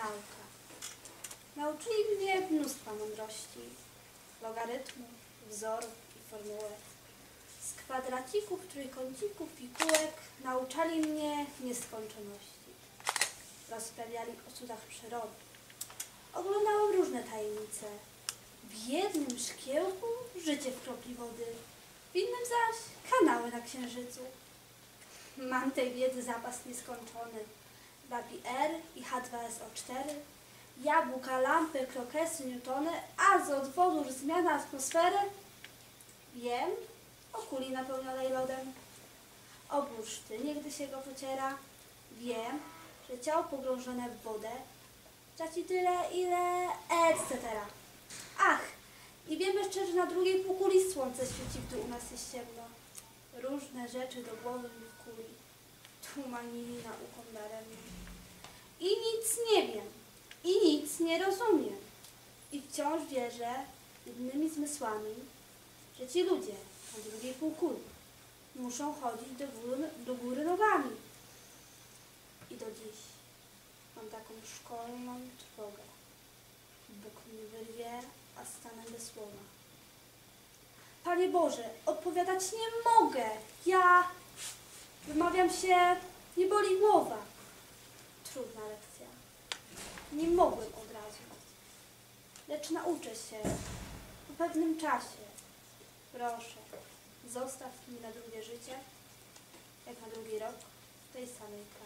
Nauka. Nauczyli mnie mnóstwa mądrości, logarytmów, wzorów i formułek. Z kwadracików, trójkącików, pigułek nauczali mnie nieskończoności. Rozprawiali o cudach przyrody. Oglądałam różne tajemnice. W jednym szkiełku życie w kropli wody, w innym zaś kanały na księżycu. Mam tej wiedzy zapas nieskończony. Babi R i H2SO4, jabłka, lampy, krokesy, newtony, azot, wodór, zmiana atmosfery. Wiem o kuli napełnionej lodem, o bursztynie, gdy się go pociera. Wiem, że ciało pogrążone w wodę traci tyle, ile etc. Ach, i wiem jeszcze, że na drugiej półkuli słońce świeci, gdy u nas jest ciemno. Różne rzeczy do głowy mi wkuli. Tłumanili nauką daremnie. I nic nie wiem. I nic nie rozumiem. I wciąż wierzę jednymi zmysłami, że ci ludzie na drugiej półkuli muszą chodzić do góry, do góry nogami. I do dziś mam taką szkolną trwogę. Bóg mnie wyrwie, a stanę bez słowa. Panie Boże, odpowiadać nie mogę. Ja wymawiam się, nie boli głowa. Trudna lekcja. Nie mogłem od razu. Lecz nauczę się po pewnym czasie. Proszę, zostaw mnie na drugie życie, jak na drugi rok w tej samej.